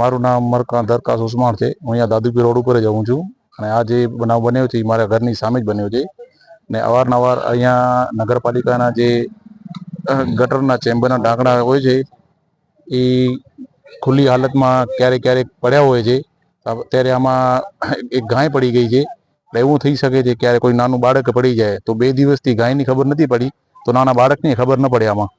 મારું નામ મરકા દરકાસ ઉસ્માન છે. હું અહીંયા દાદુપી રોડ ઉપર જ આવું છું અને આ જે બનાવ બન્યો છે એ મારા ઘરની સામે જ બન્યો છે. ને અવારનવાર અહીંયા નગરપાલિકાના જે ગટરના ચેમ્બરના ઢાંકણા હોય છે, એ ખુલ્લી હાલતમાં ક્યારેક ક્યારેક પડ્યા હોય છે. ત્યારે આમાં એક ગાય પડી ગઈ છે. એવું થઈ શકે છે ક્યારે કોઈ નાનું બાળક પડી જાય. તો બે દિવસથી ગાયની ખબર નથી પડી. તો નાના બાળકની ખબર ન પડે આમાં.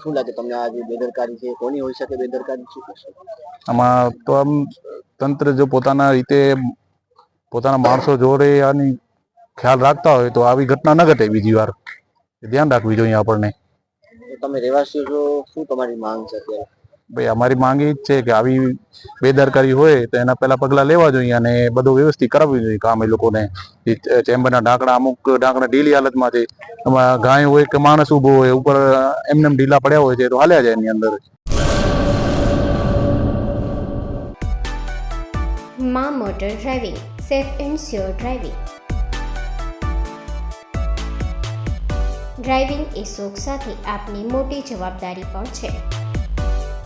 શું લાગે તમને આ જે બેદરકારી છે કોની હોઈ શકે બેદરકારી શું કહેશો આમાં તો આમ તંત્ર જો પોતાના રીતે પોતાના માણસો જોડે આની ખ્યાલ રાખતા હોય તો આવી ઘટના ન ઘટે બીજી વાર. ધ્યાન રાખવી જોઈએ આપણને. તમે રહેવાસીઓ છો શું તમારી માંગ છે અત્યારે? ભાઈ, અમારી માંગ એ જ છે કે આવી બેદરકારી હોય તો એના પહેલા પગલાં લેવા જોઈએ અને બધું વ્યવસ્થિત કરાવવું જોઈએ કામ એ લોકોને. ચેમ્બરના ઢાંકણા, અમુક ઢાંકણા ઢીલી હાલતમાં છે એમાં ગાય હોય કે માણસ ઊભો હોય, ઉપર એમને ઢીલા પડ્યા હોય છે તો હાલ્યા જાય એની અંદર. મા motor driving, safe and sure driving. Driving એ શોખ સાથે આપની મોટી જવાબદારી પણ છે.